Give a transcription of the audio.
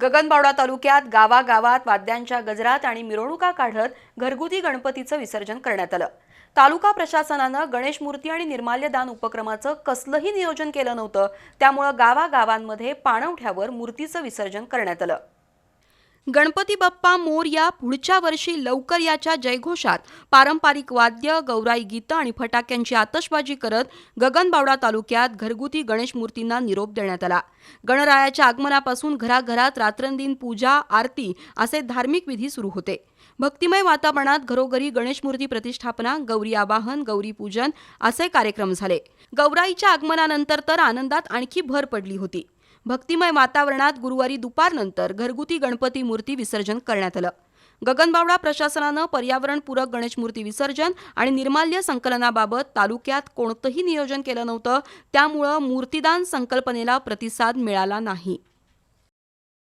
गगनबावडा तालुक्यात गावागावात वाद्यांच्या गजरात आणि मिरवणुका काढत घरगुती गणपतीचं विसर्जन करण्यात आलं. तालुका प्रशासनानं गणेश मूर्ती आणि निर्माल्यदान उपक्रमाचं कसलंही नियोजन केलं नव्हतं त्यामुळं गावागावांमध्ये पाणवठ्यावर मूर्तीचं विसर्जन करण्यात आलं. गणपती बाप्पा मोर या पुढच्या वर्षी लवकर याच्या जयघोषात पारंपरिक वाद्य गौराई गीतं आणि फटाक्यांची आतषबाजी करत गगनबावडा तालुक्यात घरगुती गणेश मूर्तींना निरोप देण्यात आला. गणरायाच्या आगमनापासून घराघरात रात्रंदिन पूजा आरती असे धार्मिक विधी सुरू होते. भक्तिमय वातावरणात घरोघरी गणेश मूर्ती प्रतिष्ठापना गौरी आवाहन गौरी पूजन असे कार्यक्रम झाले. गौराईच्या आगमनानंतर तर आनंदात आणखी भर पडली होती. भक्तिमय वातावरणात गुरुवारी दुपारनंतर घरगुती गणपती मूर्ती विसर्जन करण्यात आलं. गगनबावडा प्रशासनानं पर्यावरणपूरक गणेशमूर्ती विसर्जन आणि निर्माल्य संकलनाबाबत तालुक्यात कोणतंही नियोजन केलं नव्हतं त्यामुळं मूर्तीदान संकल्पनेला प्रतिसाद मिळाला नाही.